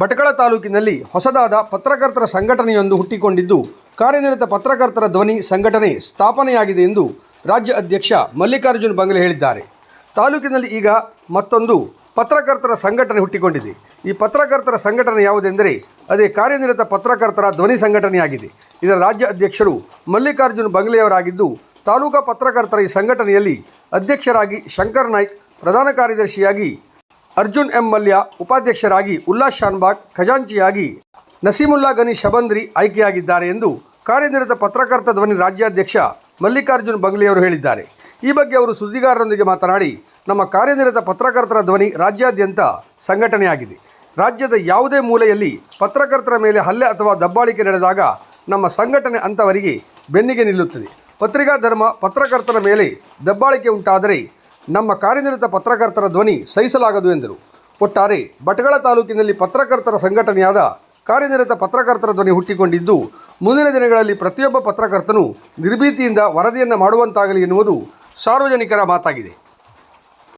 ಭಟ್ಕಳ ತಾಲೂಕಿನಲ್ಲಿ ಹೊಸದಾದ ಪತ್ರಕರ್ತರ ಸಂಘಟನೆಯೊಂದು ಹುಟ್ಟಿಕೊಂಡಿದ್ದು, ಕಾರ್ಯನಿರತ ಪತ್ರಕರ್ತರ ಧ್ವನಿ ಸಂಘಟನೆ ಸ್ಥಾಪನೆಯಾಗಿದೆ ಎಂದು ರಾಜ್ಯ ಅಧ್ಯಕ್ಷ ಮಲ್ಲಿಕಾರ್ಜುನ್ ಬಂಗಲೆ ಹೇಳಿದ್ದಾರೆ. ತಾಲೂಕಿನಲ್ಲಿ ಈಗ ಮತ್ತೊಂದು ಪತ್ರಕರ್ತರ ಸಂಘಟನೆ ಹುಟ್ಟಿಕೊಂಡಿದೆ. ಈ ಪತ್ರಕರ್ತರ ಸಂಘಟನೆ ಯಾವುದೆಂದರೆ, ಅದೇ ಕಾರ್ಯನಿರತ ಪತ್ರಕರ್ತರ ಧ್ವನಿ ಸಂಘಟನೆಯಾಗಿದೆ. ಇದರ ರಾಜ್ಯ ಅಧ್ಯಕ್ಷರು ಮಲ್ಲಿಕಾರ್ಜುನ್ ಬಂಗ್ಲೆಯವರಾಗಿದ್ದು, ತಾಲೂಕಾ ಪತ್ರಕರ್ತರ ಈ ಸಂಘಟನೆಯಲ್ಲಿ ಅಧ್ಯಕ್ಷರಾಗಿ ಶಂಕರ್ ನಾಯ್ಕ್, ಪ್ರಧಾನ ಕಾರ್ಯದರ್ಶಿಯಾಗಿ ಅರ್ಜುನ್ ಎಂ ಮಲ್ಯ ಉಪಾಧ್ಯಕ್ಷರಾಗಿ ಉಲ್ಲಾಸ್ ಶಾನ್ಬಾಗ್ ಖಜಾಂಚಿಯಾಗಿ ನಸೀಮುಲ್ಲಾ ಗನಿ ಶಬಂದ್ರಿ ಆಯ್ಕೆಯಾಗಿದ್ದಾರೆ ಎಂದು ಕಾರ್ಯನಿರತ ಪತ್ರಕರ್ತ ಧ್ವನಿ ರಾಜ್ಯಾಧ್ಯಕ್ಷ ಮಲ್ಲಿಕಾರ್ಜುನ್ ಬಂಗ್ಲೆಯವರು ಹೇಳಿದ್ದಾರೆ. ಈ ಬಗ್ಗೆ ಅವರು ಸುದ್ದಿಗಾರರೊಂದಿಗೆ ಮಾತನಾಡಿ, ನಮ್ಮ ಕಾರ್ಯನಿರತ ಪತ್ರಕರ್ತರ ಧ್ವನಿ ರಾಜ್ಯಾದ್ಯಂತ ಸಂಘಟನೆಯಾಗಿದೆ. ರಾಜ್ಯದ ಯಾವುದೇ ಮೂಲೆಯಲ್ಲಿ ಪತ್ರಕರ್ತರ ಮೇಲೆ ಹಲ್ಲೆ ಅಥವಾ ದಬ್ಬಾಳಿಕೆ ನಡೆದಾಗ ನಮ್ಮ ಸಂಘಟನೆ ಅಂಥವರಿಗೆ ಬೆನ್ನಿಗೆ ನಿಲ್ಲುತ್ತದೆ. ಪತ್ರಿಕಾ ಧರ್ಮ ಪತ್ರಕರ್ತರ ಮೇಲೆ ದಬ್ಬಾಳಿಕೆ ಉಂಟಾದರೆ ನಮ್ಮ ಕಾರ್ಯನಿರತ ಪತ್ರಕರ್ತರ ಧ್ವನಿ ಸಹಿಸಲಾಗದು ಎಂದರು. ಒಟ್ಟಾರೆ ಬಟಗಳ ತಾಲೂಕಿನಲ್ಲಿ ಪತ್ರಕರ್ತರ ಸಂಘಟನೆಯಾದ ಕಾರ್ಯನಿರತ ಪತ್ರಕರ್ತರ ಧ್ವನಿ ಹುಟ್ಟಿಕೊಂಡಿದ್ದು, ಮುಂದಿನ ದಿನಗಳಲ್ಲಿ ಪ್ರತಿಯೊಬ್ಬ ಪತ್ರಕರ್ತನು ನಿರ್ಭೀತಿಯಿಂದ ವರದಿಯನ್ನು ಮಾಡುವಂತಾಗಲಿ ಎನ್ನುವುದು ಸಾರ್ವಜನಿಕರ ಮಾತಾಗಿದೆ.